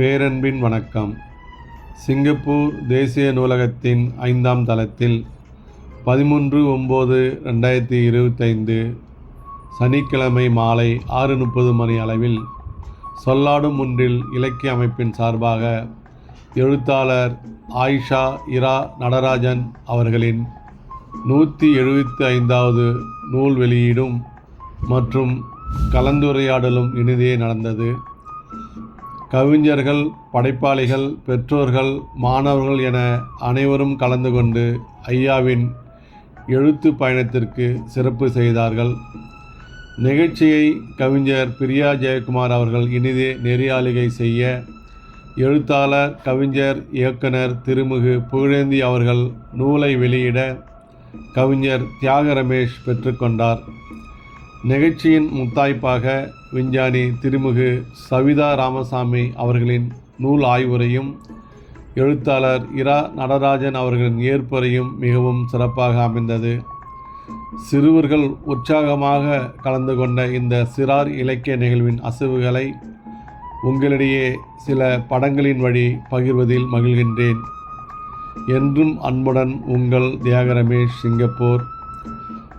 பேரன்பின் வணக்கம். சிங்கப்பூர் தேசிய நூலகத்தின் ஐந்தாம் தளத்தில் பதிமூன்று ஒம்பது ரெண்டாயிரத்தி இருபத்தைந்து சனிக்கிழமை மாலை ஆறு முப்பது மணி அளவில் சொல்லாடும் ஒன்றில் இலக்கிய அமைப்பின் சார்பாக எழுத்தாளர் ஆயிஷா இரா நடராஜன் அவர்களின் நூற்றி எழுபத்தி ஐந்தாவது நூல் வெளியீடும் மற்றும் கலந்துரையாடலும் இனிதே நடந்தது. கவிஞர்கள் படைப்பாளிகள் பெற்றோர்கள் மாணவர்கள் என அனைவரும் கலந்து கொண்டு ஐயாவின் எழுத்து பயணத்திற்கு சிறப்பு செய்தார்கள். நிகழ்ச்சியை கவிஞர் பிரியா ஜெயக்குமார் அவர்கள் இனிதே நெறியாளிகை செய்ய எழுத்தாளர் கவிஞர் இயக்குனர் திருமுகு புகழேந்தி அவர்கள் நூலை வெளியிட கவிஞர் தியாக ரமேஷ் பெற்றுக்கொண்டார் நிகழ்ச்சியின் முத்தாய்ப்பாக விஞ்ஞானி திருமுகு சவிதா ராமசாமி அவர்களின் நூல் ஆய்வுரையும் எழுத்தாளர் இரா நடராஜன் அவர்களின் ஏற்புரையும் மிகவும் சிறப்பாக அமைந்தது. சிறுவர்கள் உற்சாகமாக கலந்து கொண்ட இந்த சிறார் இலக்கிய நிகழ்வின் அசைவுகளை உங்களிடையே சில படங்களின் வழி பகிர்வதில் மகிழ்கின்றேன். என்றும் அன்புடன் உங்கள் தியாக ரமேஷ் சிங்கப்பூர்.